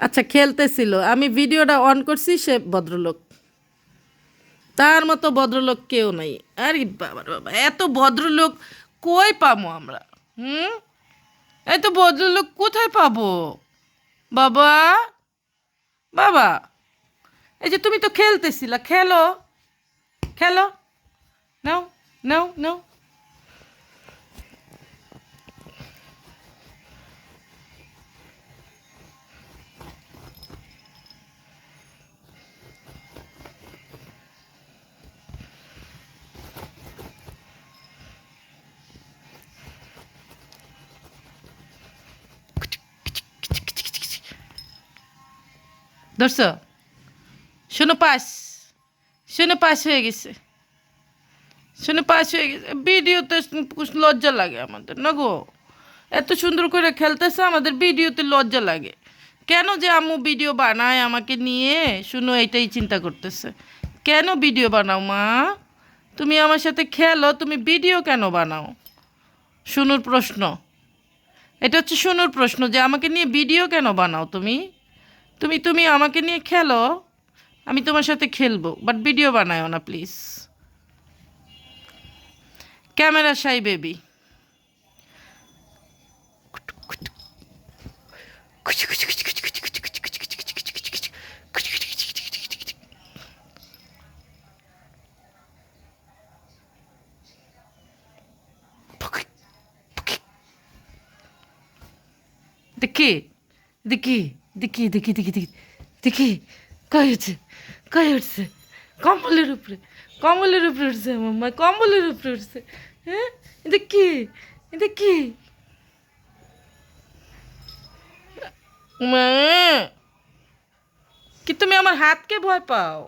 আচ্ছা খেলতেছিল। আমি ভিডিওটা অন করছি, সে ভদ্রলোক। তার মতো ভদ্রলোক কেউ নাই। আরে বাবা রে বাবা, এত ভদ্রলোক কই পাবো আমরা? হুম? এত ভদ্রলোক কোথায় পাবো? বাবা? বাবা? এই যে তুমি তো খেলতেছিলা, খেলো। খেলো। নাও নাও নাও। ধরছ? শোনো, পাস। শোনো, পাস হয়ে গেছে। শোনো, পাস হয়ে গেছে। ভিডিওতে লজ্জা লাগে আমাদের, না গো? এত সুন্দর করে খেলতেছে, আমাদের ভিডিওতে লজ্জা লাগে। কেন যে আম্মু ভিডিও বানায় আমাকে নিয়ে? শুনো এটাই চিন্তা করতেছে। কেন ভিডিও বানাও, মা? তুমি আমার সাথে খেলো, তুমি ভিডিও কেন বানাও? শুনুর প্রশ্ন। এটা হচ্ছে শুনুর প্রশ্ন যে, আমাকে নিয়ে ভিডিও কেন বানাও তুমি? তুমি তুমি আমাকে নিয়ে খেলো, আমি তোমার সাথে খেলব বাট ভিডিও বানায়ও না প্লিজ ক্যামেরা সাই বেবি দেখি দেখি। দেখি দেখি দেখি দেখি দেখি, কয় উঠছে? কয় উঠছে? কম্বলের উপরে কম্বলের উপরে উঠছে আমার মা কম্বলের উপরে উঠছে। হ্যাঁ? এটা কি? এটা কি? মা! কি তুমি আমার হাতকে ভয় পাও?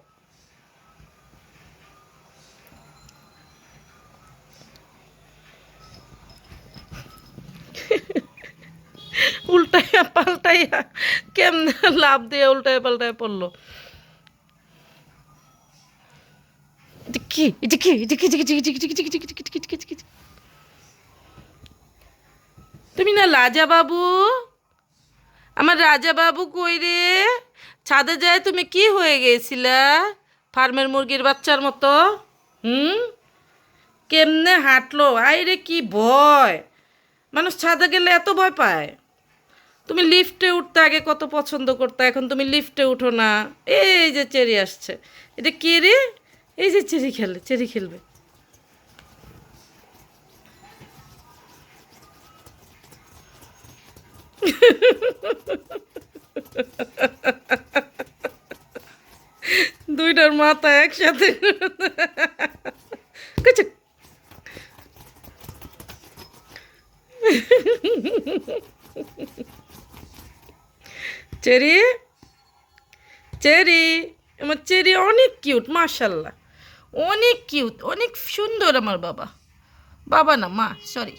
উল্টাইয়া পাল্টাইয়া কেমনে লাভ দিয়ে উল্টায় পাল্টায় পড়ল তুমি না লাজা বাবু আমার রাজা বাবু কই রে ছাদে যায় তুমি কি হয়ে গেছিলা ফার্মের মুরগির বাচ্চার মতো হুম কেমনে হাঁটলো আই রে কি ভয় মানুষ ছাদে গেলে এত ভয় পায় তুমি লিফটে উঠতে আগে কত পছন্দ করতে, এখন তুমি লিফটে উঠো না। এই যে চেরি আসছে। এটা কে রে? এই যে চেরি খেলে চেরি খেলবে। দুইটার মাথা একসাথে। কুচুক চেরি? চেরি, আমার চেরি অনেক কিউট মাশাল্লাহ অনেক কিউট অনেক সুন্দর আমার বাবা। বাবা না, মা সরি